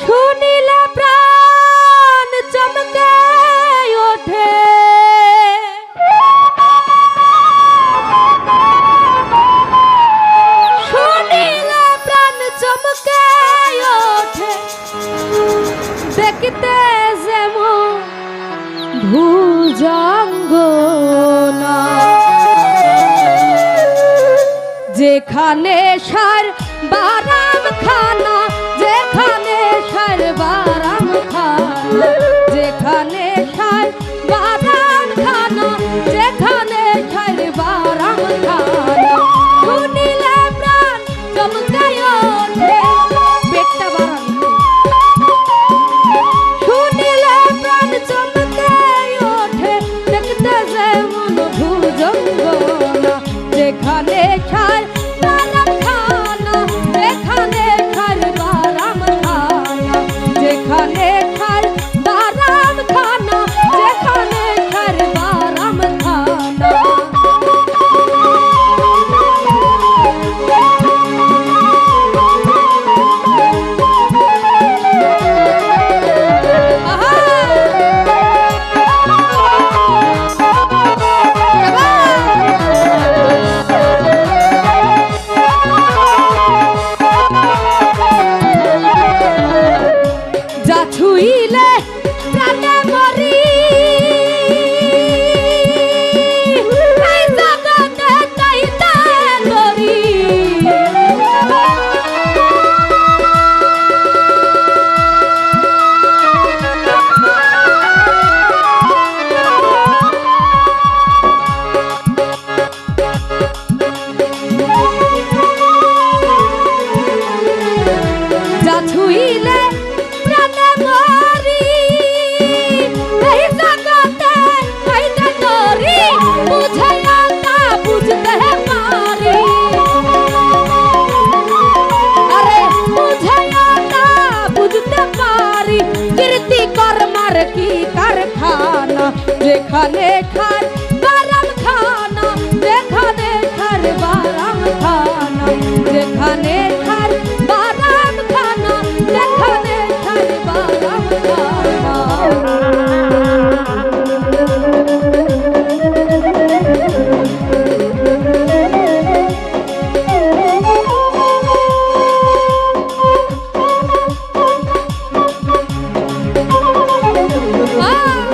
শুনিলে প্রাণ চমকে ওঠে। শুনিলে প্রাণ চমকে ওঠে। দেখতে যেমন ভুজঙ্গ না যেখানে সার বারাম খানা, যেখানে 看 দিলে প্রাণে মরি। থানা যেখানে খান Ah!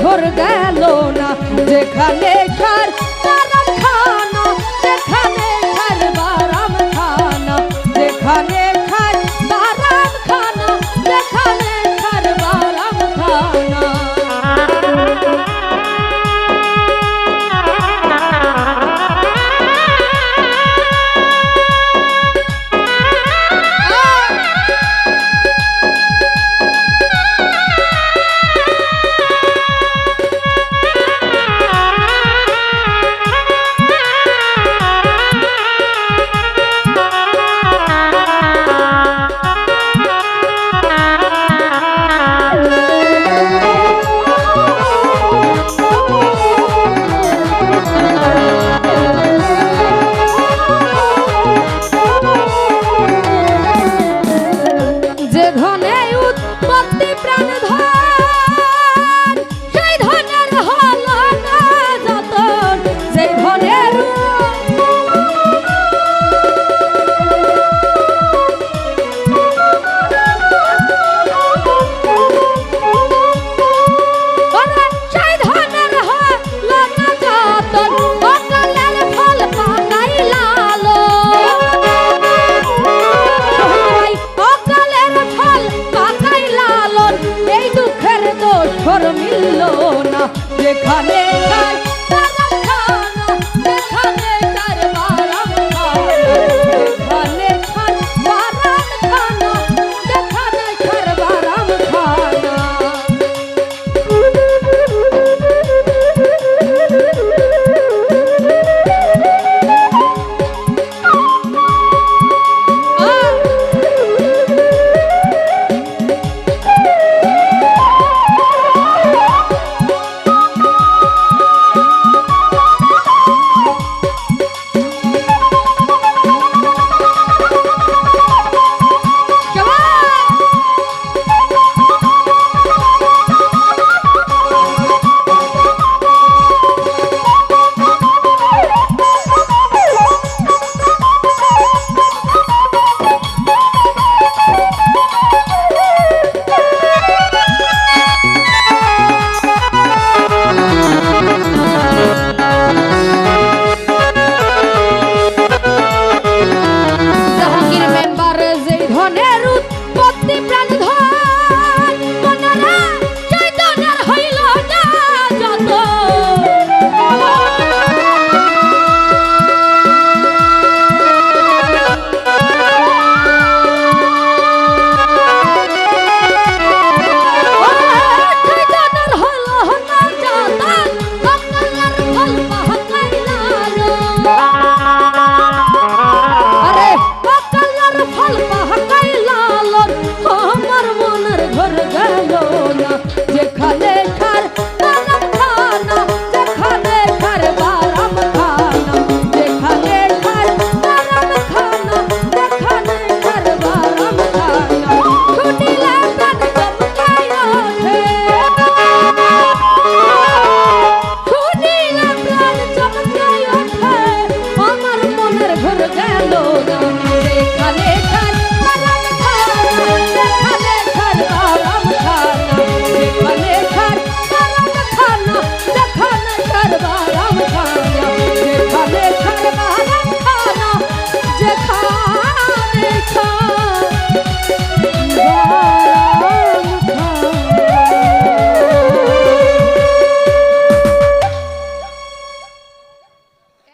ঘর গেল না যেখানে খা Aleluya.